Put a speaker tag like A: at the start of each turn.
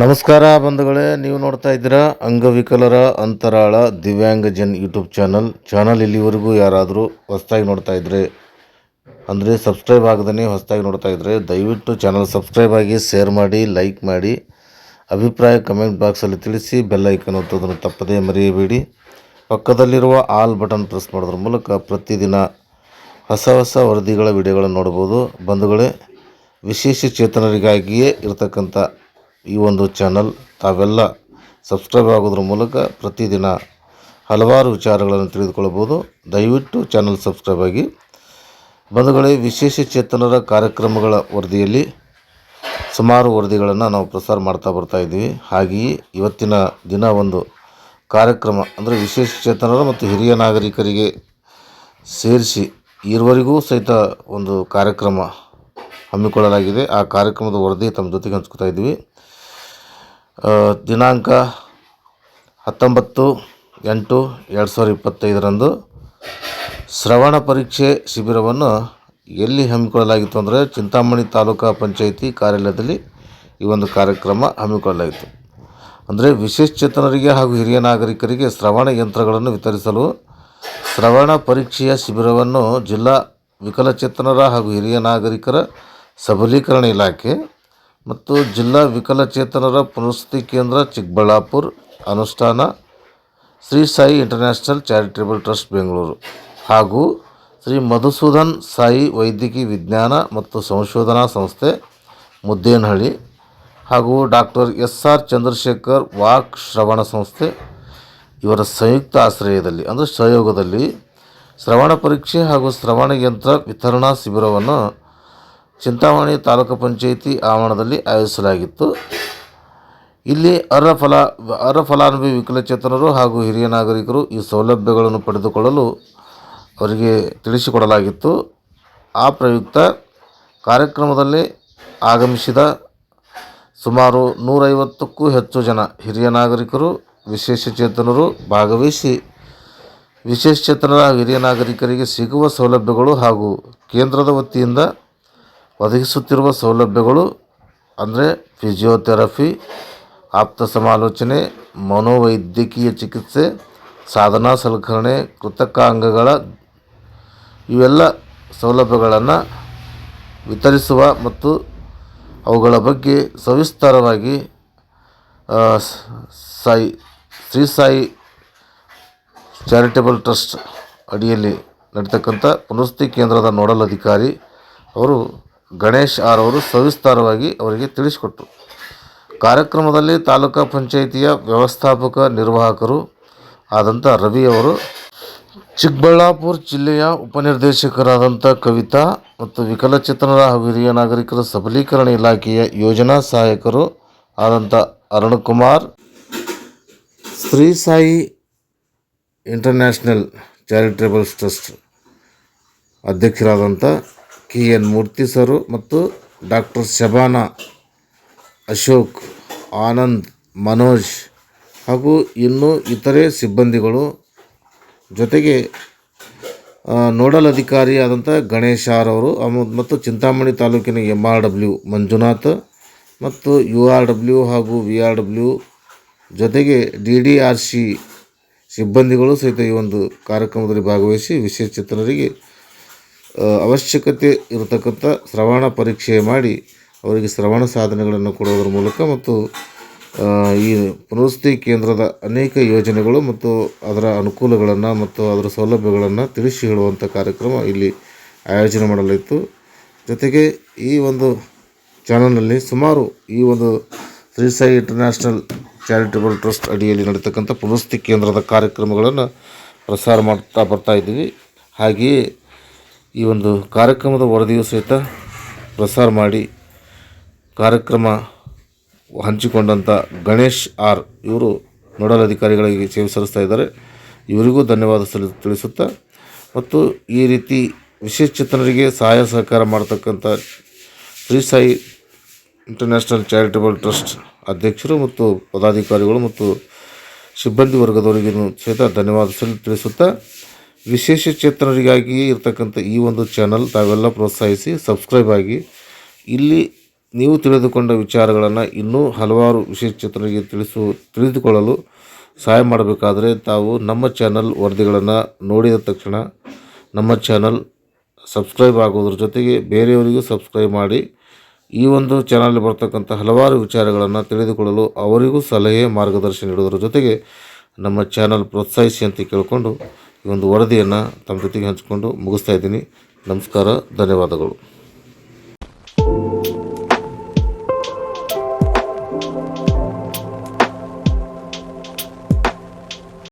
A: ನಮಸ್ಕಾರ ಬಂಧುಗಳೇ ನೀವು ನೋಡ್ತಾ ಇದ್ದೀರಾ ಅಂಗವಿಕಲರ ಅಂತರಾಳ ದಿವ್ಯಾಂಗ ಜನ್ ಯೂಟ್ಯೂಬ್ ಚಾನಲ್ ಚಾನಲ್ ಇಲ್ಲಿವರೆಗೂ ಯಾರಾದರೂ ಹೊಸ್ದಾಗಿ ನೋಡ್ತಾ ಇದ್ದರೆ ಅಂದರೆ ಸಬ್ಸ್ಕ್ರೈಬ್ ಆಗದೇ ಹೊಸ್ದಾಗಿ ನೋಡ್ತಾ ಇದ್ದರೆ ದಯವಿಟ್ಟು ಚಾನಲ್ ಸಬ್ಸ್ಕ್ರೈಬ್ ಆಗಿ ಶೇರ್ ಮಾಡಿ ಲೈಕ್ ಮಾಡಿ ಅಭಿಪ್ರಾಯ ಕಮೆಂಟ್ ಬಾಕ್ಸಲ್ಲಿ ತಿಳಿಸಿ ಬೆಲ್ ಐಕನ್ ಒತ್ತೋದನ್ನು ತಪ್ಪದೇ ಮರೆಯಬೇಡಿ ಪಕ್ಕದಲ್ಲಿರುವ ಆಲ್ ಬಟನ್ ಪ್ರೆಸ್ ಮಾಡೋದ್ರ ಮೂಲಕ ಪ್ರತಿದಿನ ಹೊಸ ಹೊಸ ವರದಿಗಳ ವಿಡಿಯೋಗಳನ್ನು ನೋಡ್ಬೋದು ಬಂಧುಗಳೇ ವಿಶೇಷ ಚೇತನರಿಗಾಗಿಯೇ ಇರತಕ್ಕಂಥ ಈ ಒಂದು ಚಾನಲ್ ತಾವೆಲ್ಲ ಸಬ್ಸ್ಕ್ರೈಬ್ ಆಗೋದ್ರ ಮೂಲಕ ಪ್ರತಿದಿನ ಹಲವಾರು ವಿಚಾರಗಳನ್ನು ತಿಳಿದುಕೊಳ್ಳಬಹುದು ದಯವಿಟ್ಟು ಚಾನಲ್ ಸಬ್ಸ್ಕ್ರೈಬ್ ಆಗಿ ಬಂಧುಗಳೇ ವಿಶೇಷ ಚೇತನರ ಕಾರ್ಯಕ್ರಮಗಳ ವರದಿಯಲ್ಲಿ ಸುಮಾರು ವರದಿಗಳನ್ನು ನಾವು ಪ್ರಸಾರ ಮಾಡ್ತಾ ಬರ್ತಾ ಇದ್ದೀವಿ ಹಾಗೆಯೇ ಇವತ್ತಿನ ದಿನ ಒಂದು ಕಾರ್ಯಕ್ರಮ ಅಂದರೆ ವಿಶೇಷ ಚೇತನರು ಮತ್ತು ಹಿರಿಯ ನಾಗರಿಕರಿಗೆ ಸೇರಿಸಿ ಇರುವರೆಗೂ ಸಹಿತ ಒಂದು ಕಾರ್ಯಕ್ರಮ ಹಮ್ಮಿಕೊಳ್ಳಲಾಗಿದೆ ಆ ಕಾರ್ಯಕ್ರಮದ ವರದಿ ತಮ್ಮ ಜೊತೆಗೆ ಹಂಚ್ಕೋತಾ ಇದ್ದೀವಿ ದಿನಾಂಕ ಹತ್ತೊಂಬತ್ತು ಎಂಟು ಎರಡು ಸಾವಿರ ಇಪ್ಪತ್ತೈದರಂದು ಶ್ರವಣ ಪರೀಕ್ಷೆ ಶಿಬಿರವನ್ನು ಎಲ್ಲಿ ಹಮ್ಮಿಕೊಳ್ಳಲಾಗಿತ್ತು ಅಂದರೆ ಚಿಂತಾಮಣಿ ತಾಲೂಕಾ ಪಂಚಾಯಿತಿ ಕಾರ್ಯಾಲಯದಲ್ಲಿ ಈ ಒಂದು ಕಾರ್ಯಕ್ರಮ ಹಮ್ಮಿಕೊಳ್ಳಲಾಯಿತು ಅಂದರೆ ವಿಶೇಷಚೇತನರಿಗೆ ಹಾಗೂ ಹಿರಿಯ ನಾಗರಿಕರಿಗೆ ಶ್ರವಣ ಯಂತ್ರಗಳನ್ನು ವಿತರಿಸಲು ಶ್ರವಣ ಪರೀಕ್ಷೆಯ ಶಿಬಿರವನ್ನು ಜಿಲ್ಲಾ ವಿಕಲಚೇತನರ ಹಾಗೂ ಹಿರಿಯ ನಾಗರಿಕರ ಸಬಲೀಕರಣ ಇಲಾಖೆ ಮತ್ತು ಜಿಲ್ಲಾ ವಿಕಲಚೇತನರ ಪುನರ್ವಸತಿ ಕೇಂದ್ರ ಚಿಕ್ಕಬಳ್ಳಾಪುರ ಅನುಷ್ಠಾನ Shri Sai international charitable trust Bengaluru ಹಾಗೂ ಶ್ರೀ ಮಧುಸೂದನ್ ಸಾಯಿ ವೈದ್ಯಕೀಯ ವಿಜ್ಞಾನ ಮತ್ತು ಸಂಶೋಧನಾ ಸಂಸ್ಥೆ ಮುದ್ದೇನಹಳ್ಳಿ ಹಾಗೂ ಡಾಕ್ಟರ್ ಎಸ್ ಆರ್ ಚಂದ್ರಶೇಖರ್ ವಾಕ್ ಶ್ರವಣ ಸಂಸ್ಥೆ ಇವರ ಸಂಯುಕ್ತ ಆಶ್ರಯದಲ್ಲಿ ಅಂದರೆ ಸಹಯೋಗದಲ್ಲಿ ಶ್ರವಣ ಪರೀಕ್ಷೆ ಹಾಗೂ ಶ್ರವಣ ಯಂತ್ರ ವಿತರಣಾ ಶಿಬಿರವನ್ನು ಚಿಂತಾಮಣಿ ತಾಲೂಕು ಪಂಚಾಯಿತಿ ಆವರಣದಲ್ಲಿ ಆಯೋಜಿಸಲಾಗಿತ್ತು ಇಲ್ಲಿ ಅರ್ಹ ಫಲ ಅರ್ಹ ಫಲಾನುಭವಿ ವಿಕಲಚೇತನರು ಹಾಗೂ ಹಿರಿಯ ನಾಗರಿಕರು ಈ ಸೌಲಭ್ಯಗಳನ್ನು ಪಡೆದುಕೊಳ್ಳಲು ಅವರಿಗೆ ತಿಳಿಸಿಕೊಡಲಾಗಿತ್ತು ಆ ಪ್ರಯುಕ್ತ ಕಾರ್ಯಕ್ರಮದಲ್ಲಿ ಆಗಮಿಸಿದ ಸುಮಾರು ನೂರೈವತ್ತಕ್ಕೂ ಹೆಚ್ಚು ಜನ ಹಿರಿಯ ನಾಗರಿಕರು ವಿಶೇಷಚೇತನರು ಭಾಗವಹಿಸಿ ವಿಶೇಷಚೇತನರ ಹಿರಿಯ ನಾಗರಿಕರಿಗೆ ಸಿಗುವ ಸೌಲಭ್ಯಗಳು ಹಾಗೂ ಕೇಂದ್ರದ ವತಿಯಿಂದ ಒದಗಿಸುತ್ತಿರುವ ಸೌಲಭ್ಯಗಳು ಅಂದರೆ ಫಿಸಿಯೋಥೆರಫಿ ಆಪ್ತ ಸಮಾಲೋಚನೆ ಮನೋವೈದ್ಯಕೀಯ ಚಿಕಿತ್ಸೆ ಸಾಧನಾ ಸಲಕರಣೆ ಕೃತಕ ಅಂಗಗಳ ಇವೆಲ್ಲ ಸೌಲಭ್ಯಗಳನ್ನು ವಿತರಿಸುವ ಮತ್ತು ಅವುಗಳ ಬಗ್ಗೆ ಸವಿಸ್ತಾರವಾಗಿ ಸಾಯಿ ಶ್ರೀ ಸಾಯಿ ಚಾರಿಟೇಬಲ್ ಟ್ರಸ್ಟ್ ಅಡಿಯಲ್ಲಿ ನಡೀತಕ್ಕಂಥ ಪುನಸ್ತಿ ಕೇಂದ್ರದ ನೋಡಲ್ ಅಧಿಕಾರಿ ಅವರು ಗಣೇಶ್ ಆರ್ ಅವರು ಸವಿಸ್ತಾರವಾಗಿ ಅವರಿಗೆ ತಿಳಿಸಿಕೊಟ್ಟರು ಕಾರ್ಯಕ್ರಮದಲ್ಲಿ ತಾಲೂಕಾ ಪಂಚಾಯಿತಿಯ ವ್ಯವಸ್ಥಾಪಕ ನಿರ್ವಾಹಕರು ಆದಂಥ ರವಿಯವರು ಚಿಕ್ಕಬಳ್ಳಾಪುರ ಜಿಲ್ಲೆಯ ಉಪನಿರ್ದೇಶಕರಾದಂಥ ಕವಿತಾ ಮತ್ತು ವಿಕಲಚೇತನರ ಹಾಗೂ ಹಿರಿಯ ನಾಗರಿಕರ ಸಬಲೀಕರಣ ಇಲಾಖೆಯ ಯೋಜನಾ ಸಹಾಯಕರು ಆದಂಥ Arunkumar Shri Sai international charitable trust ಅಧ್ಯಕ್ಷರಾದಂಥ ಕೆ ಎನ್ ಮೂರ್ತಿ ಸರು ಮತ್ತು ಡಾಕ್ಟರ್ ಶಬಾನ ಅಶೋಕ್ ಆನಂದ್ ಮನೋಜ್ ಹಾಗೂ ಇನ್ನೂ ಇತರೆ ಸಿಬ್ಬಂದಿಗಳು ಜೊತೆಗೆ ನೋಡಲ್ ಅಧಿಕಾರಿ ಆದಂಥ ಅವರು ಮತ್ತು ಚಿಂತಾಮಣಿ ತಾಲೂಕಿನ ಎಮ್ ಆರ್ ಡಬ್ಲ್ಯೂ ಮಂಜುನಾಥ್ ಮತ್ತು ಯು ಆರ್ ಡಬ್ಲ್ಯೂ ಹಾಗೂ ವಿ ಆರ್ ಡಬ್ಲ್ಯೂ ಜೊತೆಗೆ ಡಿ ಡಿ ಆರ್ ಸಿ ಸಿಬ್ಬಂದಿಗಳು ಸಹಿತ ಈ ಒಂದು ಕಾರ್ಯಕ್ರಮದಲ್ಲಿ ಭಾಗವಹಿಸಿ ವಿಶೇಷ ಚಿತ್ರರಿಗೆ ಅವಶ್ಯಕತೆ ಇರತಕ್ಕಂಥ ಶ್ರವಣ ಪರೀಕ್ಷೆ ಮಾಡಿ ಅವರಿಗೆ ಶ್ರವಣ ಸಾಧನೆಗಳನ್ನು ಕೊಡೋದ್ರ ಮೂಲಕ ಮತ್ತು ಈ ಪುನರ್ವಸತಿ ಕೇಂದ್ರದ ಅನೇಕ ಯೋಜನೆಗಳು ಮತ್ತು ಅದರ ಅನುಕೂಲಗಳನ್ನು ಮತ್ತು ಅದರ ಸೌಲಭ್ಯಗಳನ್ನು ತಿಳಿಸಿ ಹೇಳುವಂಥ ಕಾರ್ಯಕ್ರಮ ಇಲ್ಲಿ ಆಯೋಜನೆ ಮಾಡಲಾಯಿತು ಜೊತೆಗೆ ಈ ಒಂದು ಚಾನಲ್ನಲ್ಲಿ ಸುಮಾರು ಈ ಒಂದು Shri Sai international charitable trust ಅಡಿಯಲ್ಲಿ ನಡೀತಕ್ಕಂಥ ಪುನರ್ವಸತಿ ಕೇಂದ್ರದ ಕಾರ್ಯಕ್ರಮಗಳನ್ನು ಪ್ರಸಾರ ಮಾಡ್ತಾ ಬರ್ತಾ ಇದ್ದೀವಿ ಹಾಗೆಯೇ ಈ ಒಂದು ಕಾರ್ಯಕ್ರಮದ ವರದಿಯು ಸಹಿತ ಪ್ರಸಾರ ಮಾಡಿ ಕಾರ್ಯಕ್ರಮ ಹಂಚಿಕೊಂಡಂಥ ಗಣೇಶ್ ಆರ್ ಇವರು ನೋಡಲ್ ಅಧಿಕಾರಿಗಳಿಗೆ ಸೇವೆ ಸಲ್ಲಿಸ್ತಾ ಇದ್ದಾರೆ ಇವರಿಗೂ ಧನ್ಯವಾದ ಸಲ್ಲಿ ತಿಳಿಸುತ್ತಾ ಮತ್ತು ಈ ರೀತಿ ವಿಶೇಷಚೇತನರಿಗೆ ಸಹಾಯ ಸಹಕಾರ ಮಾಡತಕ್ಕಂಥ Shri Sai international charitable trust ಅಧ್ಯಕ್ಷರು ಮತ್ತು ಪದಾಧಿಕಾರಿಗಳು ಮತ್ತು ಸಿಬ್ಬಂದಿ ವರ್ಗದವರಿಗೂ ಸಹಿತ ಧನ್ಯವಾದ ಸಲ್ಲಿ ತಿಳಿಸುತ್ತಾ ವಿಶೇಷ ಚೇತನರಿಗಾಗಿ ಇರ್ತಕ್ಕಂಥ ಈ ಒಂದು ಚಾನಲ್ ತಾವೆಲ್ಲ ಪ್ರೋತ್ಸಾಹಿಸಿ ಸಬ್ಸ್ಕ್ರೈಬ್ ಆಗಿ ಇಲ್ಲಿ ನೀವು ತಿಳಿದುಕೊಂಡ ವಿಚಾರಗಳನ್ನು ಇನ್ನೂ ಹಲವಾರು ವಿಶೇಷ ಚೇತನರಿಗೆ ತಿಳಿಸು ತಿಳಿದುಕೊಳ್ಳಲು ಸಹಾಯ ಮಾಡಬೇಕಾದರೆ ತಾವು ನಮ್ಮ ಚಾನಲ್ ವರದಿಗಳನ್ನು ನೋಡಿದ ತಕ್ಷಣ ನಮ್ಮ ಚಾನಲ್ ಸಬ್ಸ್ಕ್ರೈಬ್ ಆಗೋದ್ರ ಜೊತೆಗೆ ಬೇರೆಯವರಿಗೂ ಸಬ್ಸ್ಕ್ರೈಬ್ ಮಾಡಿ ಈ ಒಂದು ಚಾನಲ್ ಬರ್ತಕ್ಕಂಥ ಹಲವಾರು ವಿಚಾರಗಳನ್ನು ತಿಳಿದುಕೊಳ್ಳಲು ಅವರಿಗೂ ಸಲಹೆ ಮಾರ್ಗದರ್ಶನ ನೀಡೋದ್ರ ಜೊತೆಗೆ ನಮ್ಮ ಚಾನಲ್ ಪ್ರೋತ್ಸಾಹಿಸಿ ಅಂತ ಕೇಳಿಕೊಂಡು ಈ ಒಂದು ವರದಿಯನ್ನು ತಮ್ಮ ಜೊತೆಗೆ ಹಂಚಿಕೊಂಡು ಮುಗಿಸ್ತಾ ಇದ್ದೀನಿ ನಮಸ್ಕಾರ ಧನ್ಯವಾದಗಳು